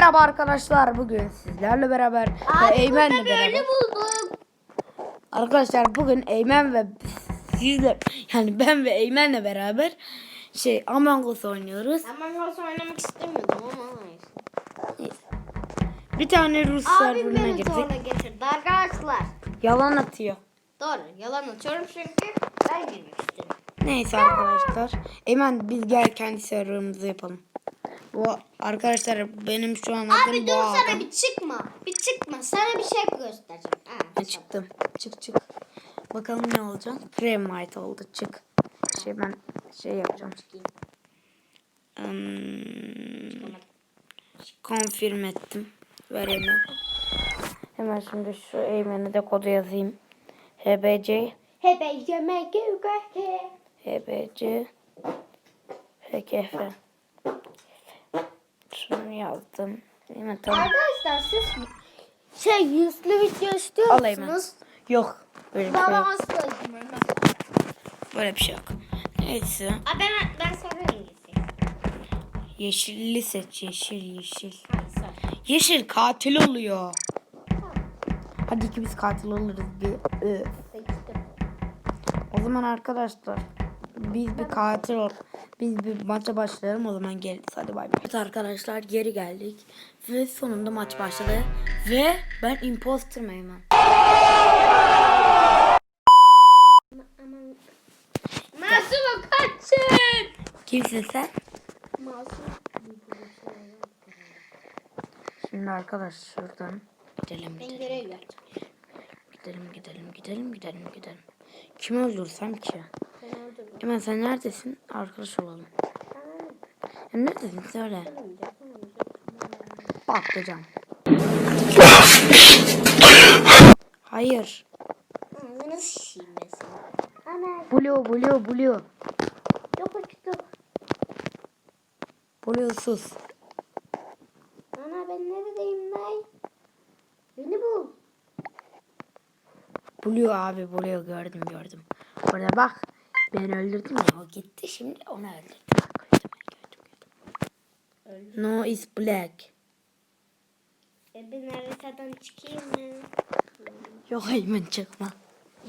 Merhaba arkadaşlar. Bugün sizlerle beraber ve Eymen'le beraber. buldum. Arkadaşlar bugün Eymen ve sizle yani ben ve Eymen'le beraber şey Among Us oynuyoruz. Among Us oynamak istemiyordum ama neyse. Bir tane Rus serverına girdik. getirdi arkadaşlar. Yalan atıyor. Doğru yalan atıyorum çünkü ben girmek istedim. Neyse arkadaşlar. Eymen biz gel kendi serverımızı yapalım. Bu arkadaşlar benim şu an adım Abi dur sana bir çıkma. Bir çıkma sana bir şey göstereceğim. Ha, çıktım. Çık çık. Bakalım ne olacak. Fremite oldu. Çık. Şey ben şey yapacağım. Hmm, confirm ettim. Ver. Hemen şimdi şu Eymen'e de kodu yazayım. HBC yemek yukarı. HBC HKF Şunu yazdım. Eymen tamam. Arkadaşlar siz şey yüzlü video istiyor Al Eymen. musunuz? Yok. Böyle bir şey yok. Böyle bir şey yok. Neyse. Aa, ben, ben sarı rengi Yeşilli seç. Yeşil yeşil. Yeşil katil oluyor. Hadi ikimiz katil oluruz bir. Öf. Seçtim. O zaman arkadaşlar biz bir katil ol. Biz bir maça başlayalım o zaman geliriz. Hadi bay bay. Evet arkadaşlar geri geldik. Ve sonunda maç başladı. Ve ben imposter mıyım? Masum kaçın. Kimsin sen? Masum. Şimdi arkadaş şuradan gidelim Ben gidelim. görev yapacağım. Gidelim gidelim gidelim gidelim gidelim. Kimi öldürsem ki? Ben. Hemen sen neredesin? Arkadaş olalım. Ya neredesin söyle. Patlayacağım. Hayır. Ağzını şişeyim ben. Ana Blue blue blue. yok uçtu. Blue sus. Ana ben neredeyim lan? Beni bul. Blue abi blue gördüm gördüm. Orada bak. Ben öldürdüm ya o gitti şimdi onu öldürdüm. Gördüm. No is black. E ben haritadan çıkayım mı? Yok hemen çıkma.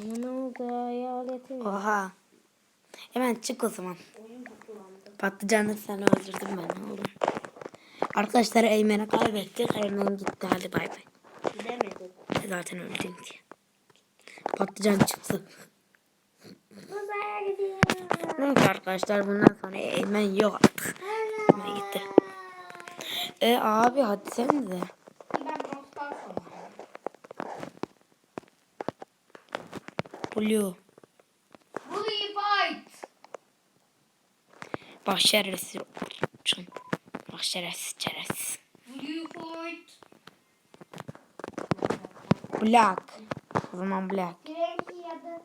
Ama ne oldu hayaletim? Oha. Hemen çık o zaman. Patlıcanı sen öldürdün ben oğlum. Arkadaşlar Eymen'i kaybettik. Eymen gitti. Hadi bay bay. Gidemedim. Zaten öldün diye. Patlıcan çıktı. Neyse arkadaşlar bundan sonra Eymen yok artık. Eymen gitti. E abi hadi sen de. Blue. Bully fight. Bak şerefsiz. Bak şerefsiz şerefsiz. Bully fight. Black. O zaman black. Rengi ya da...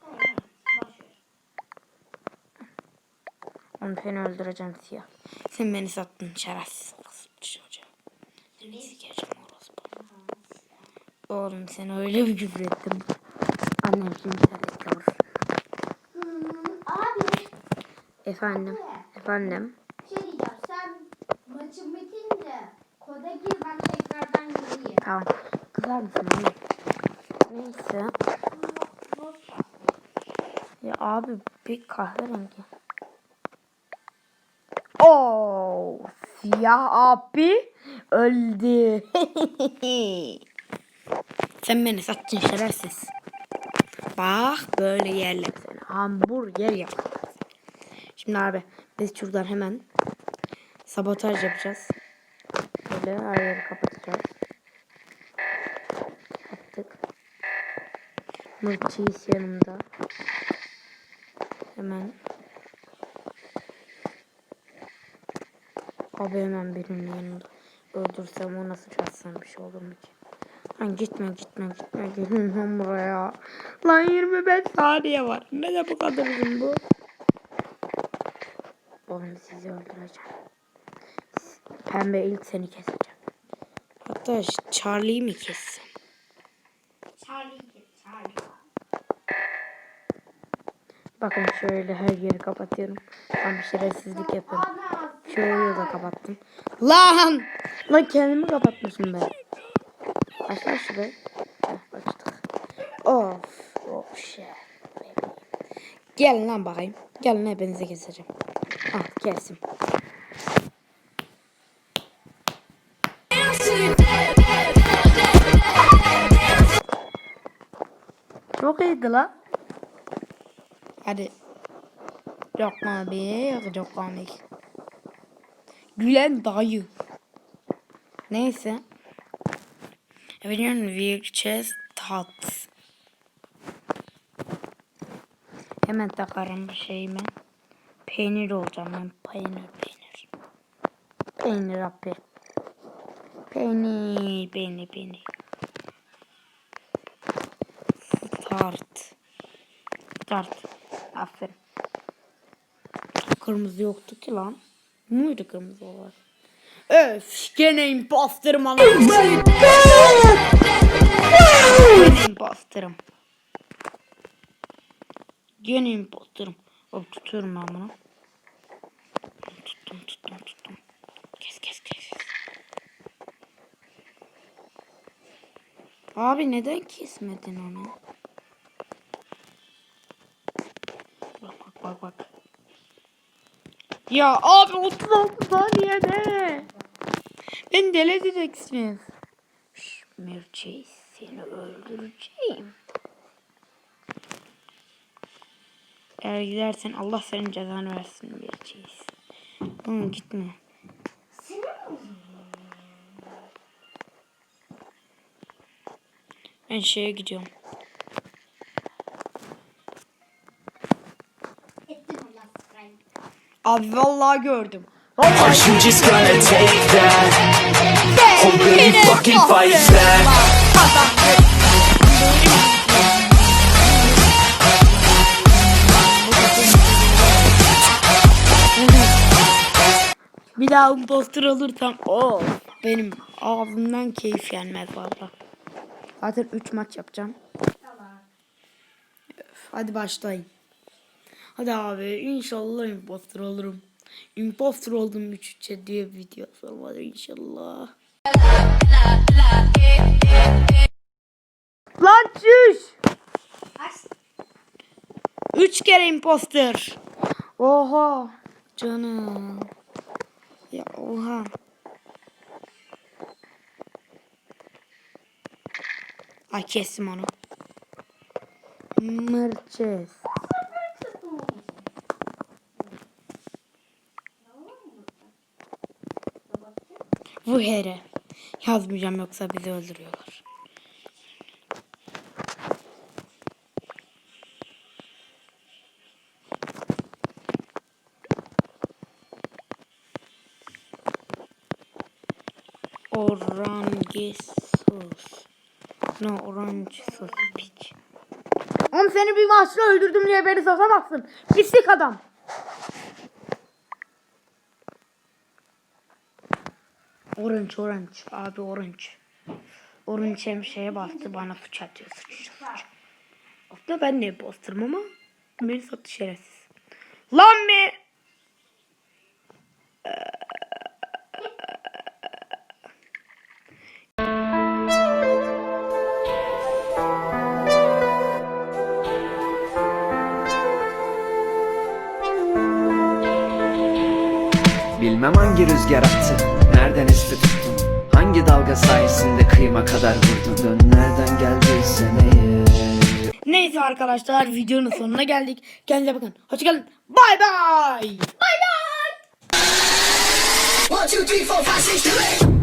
Hayır, boş ver. Onu seni öldüreceğim siyah. Sen beni sattın şerefsiz. çocuğu. Seni sikeceğim orospu. Oğlum sen öyle bir küfür ettin. Annem şimdi seni vurur. Abi Efendim. Efendim. şey diyeceğim. Sen maçın bitince koda gir ben tekrardan gireyim. Tamam. Kızar mısın anne? Neyse. Ya abi bir kahverengi. Siyah abi öldü. Sen beni sattın şerefsiz. Bak böyle yerler seni. Hamburger seni. Şimdi abi biz şuradan hemen sabotaj yapacağız. Böyle her yeri kapatacağız. Kapattık. Mırçıyız yanımda. Hemen. Abi hemen birinin yanında. Öldürsem o nasıl çatsam bir şey olur mu ki? Lan gitme gitme gitme lan buraya. Lan 25 saniye var. Ne de bu kadar uzun bu? Oğlum sizi öldüreceğim. Pembe ilk seni keseceğim. Hatta Charlie'yi mi kessem? Charlie Charlie. Bakın şöyle her yeri kapatıyorum. Tam bir şerefsizlik yapıyorum. Çoğuyu da kapattım. Lan! Lan kendimi kapatmışım ben. Açma şurayı. Heh, açtık. Of. Of shit. Gelin lan bakayım. Gelin hepinize keseceğim. Al kesim. Çok iyiydi lan. Hadi. Çok komik. Çok komik. Gülen dayı. Neyse. Everyone Wheelchairs Tots. Hemen takarım şeyime. Peynir olacağım ben. Peynir peynir. Peynir abi. Peynir peynir peynir. Start. Start. Aferin. Kırmızı yoktu ki lan. Muydu kırmızı olan? Öf gene imposterım ama. imposterım. Gene imposterım. Hop tutuyorum ben bunu. Tuttum tuttum tuttum. Kes kes. kes. Abi neden kesmedin onu? Bak bak bak bak. Ya abi 36 saniyede. Ben deli edeceksiniz. Mircey seni öldüreceğim. Eğer gidersen Allah senin cezanı versin Mircey. Oğlum gitme. Ben şeye gidiyorum. Abi vallahi gördüm. Are you just gonna take that? Or will you fucking fight back? Bir daha imposter olursam o benim ağzımdan keyif yenmez valla. Zaten 3 maç yapacağım. Hadi başlayın. Hadi abi inşallah imposter olurum. Imposter oldum 3 3 diye video sormadı inşallah. Lan çüş! 3 kere imposter. Oha canım. Ya oha. Ay kestim onu. Mırçez. Bu here. Yazmayacağım yoksa bizi öldürüyorlar. Orange sus. No orange sus piç. Oğlum seni bir maçla öldürdüm diye beni satamazsın. Pislik adam. Orange orange abi orange. Orange hem şeye bastı bana suç atıyor suç suç. Aslında ben de imposterım ama beni sattı şerefsiz. Lan mi? Bilmem hangi rüzgar attı, nereden esti tuttun Hangi dalga sayesinde kıyma kadar vurdun Dön nereden geldiysen eğer Neyse arkadaşlar videonun sonuna geldik. Kendinize bakın. Hoşçakalın. Bay bay. Bay bay. One, two, three, four, five, six, seven, eight.